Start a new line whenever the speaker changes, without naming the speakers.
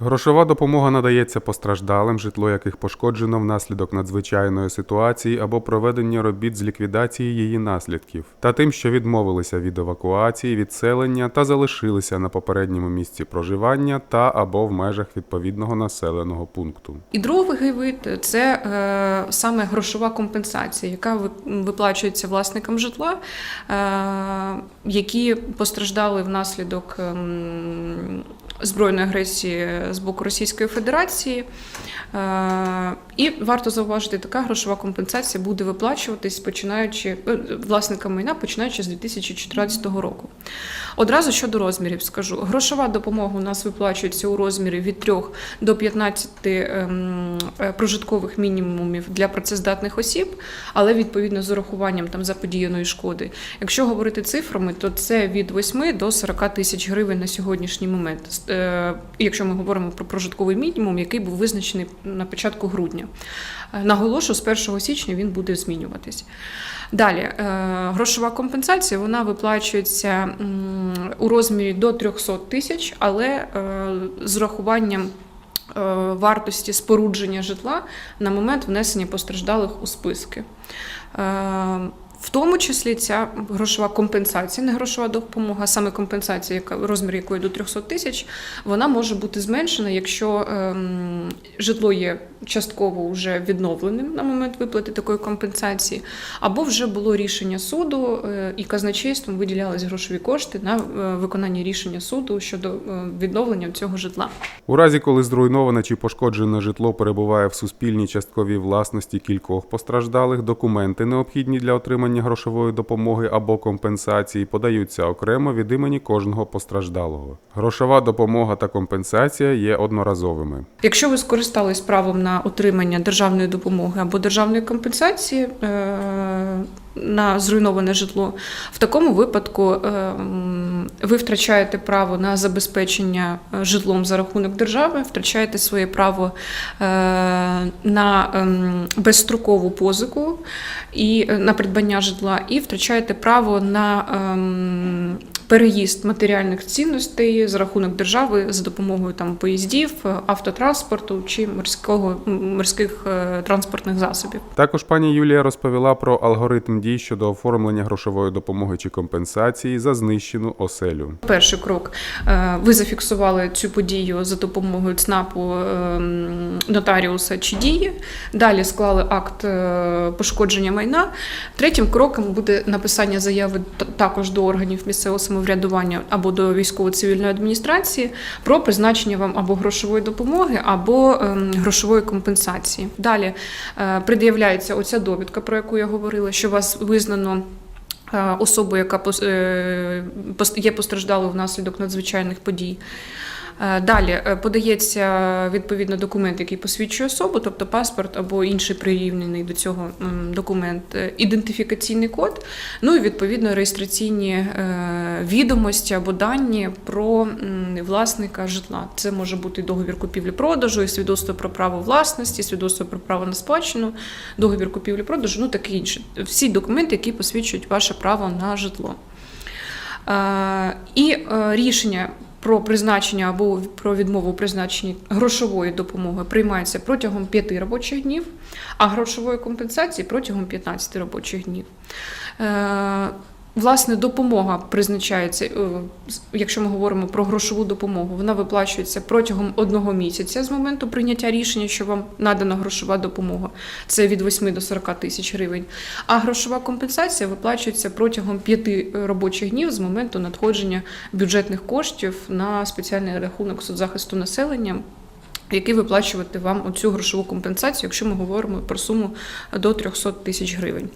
Грошова допомога надається постраждалим, житло яких пошкоджено внаслідок надзвичайної ситуації або проведення робіт з ліквідації її наслідків, та тим, що відмовилися від евакуації, відселення та залишилися на попередньому місці проживання та або в межах відповідного населеного пункту.
І другий вид це е, саме грошова компенсація, яка виплачується власникам житла, е, які постраждали внаслідок ем, збройної агресії з боку Російської Федерації. Е, і варто зауважити, така грошова компенсація буде виплачуватись починаючи е, власникам майна, починаючи з 2014 року. Одразу щодо розмірів скажу. Грошова допомога у нас виплачується у розмірі від 3 до 15 ем, е, прожиткових мінімумів для працездатних осіб, але відповідно з урахуванням там заподіяної шкоди. Якщо говорити цифрами, то це від 8 до 40 тисяч гривень на сьогоднішній момент. Е, Якщо ми говоримо про прожитковий мінімум, який був визначений на початку грудня. Е, Наголошу, з 1 січня він буде змінюватись. Далі, е, грошова компенсація вона виплачується у розмірі до 300 тисяч, але з урахуванням е, вартості спорудження житла на момент внесення постраждалих у списки. Тому числі ця грошова компенсація, не грошова допомога, а саме компенсація, яка розмір якої до 300 тисяч, вона може бути зменшена, якщо ем, житло є частково вже відновленим на момент виплати такої компенсації, або вже було рішення суду, е, і казначейством виділялись грошові кошти на е, виконання рішення суду щодо е, відновлення цього житла.
У разі, коли зруйноване чи пошкоджене житло перебуває в суспільній частковій власності кількох постраждалих, документи, необхідні для отримання грошової допомоги або компенсації, подаються окремо від імені кожного постраждалого. Грошова допомога та компенсація є одноразовими.
Якщо ви скористались правом на отримання державної допомоги або державної компенсації е, на зруйноване житло, в такому випадку е, ви втрачаєте право на забезпечення е, житлом за рахунок держави, втрачаєте своє право на ем, безстрокову позику і е, на придбання житла, і втрачаєте право на ем, переїзд матеріальних цінностей за рахунок держави за допомогою там поїздів, е, автотранспорту чи морського морських е, транспортних засобів.
Також пані Юлія розповіла про алгоритм дій щодо оформлення грошової допомоги чи компенсації за знищену оселю.
Перший крок е, ви зафіксували цю подію за допомогою ЦНАПу ем, нотаріуса чи дії. Далі склали акт пошкодження майна. Третім кроком буде написання заяви також до органів місцевого самоврядування або до військово-цивільної адміністрації про призначення вам або грошової допомоги, або ем, грошової компенсації. Далі е, пред'являється оця довідка, про яку я говорила, що вас визнано. е, Особу, яка е, є постраждалою внаслідок надзвичайних подій. Е, Далі е, подається відповідно документ, який посвідчує особу, тобто паспорт або інший прирівняний до цього документ, е, ідентифікаційний код, ну і відповідно реєстраційні е, відомості або дані про власника житла. Це може бути договір купівлі-продажу, і свідоцтво про право власності, свідоцтво про право на спадщину, договір купівлі-продажу, ну таке інше. Всі документи, які посвідчують ваше право на житло. Е, І е, рішення про призначення або про відмову у призначенні грошової допомоги приймається протягом 5 робочих днів, а грошової компенсації протягом 15 робочих днів. Власне, допомога призначається, е, якщо ми говоримо про грошову допомогу, вона виплачується протягом одного місяця з моменту прийняття рішення, що вам надана грошова допомога. Це від 8 до 40 тисяч гривень. А грошова компенсація виплачується протягом 5 робочих днів з моменту надходження бюджетних коштів на спеціальний рахунок соцзахисту населення. Який виплачувати вам оцю грошову компенсацію, якщо ми говоримо про суму до 300 тисяч гривень.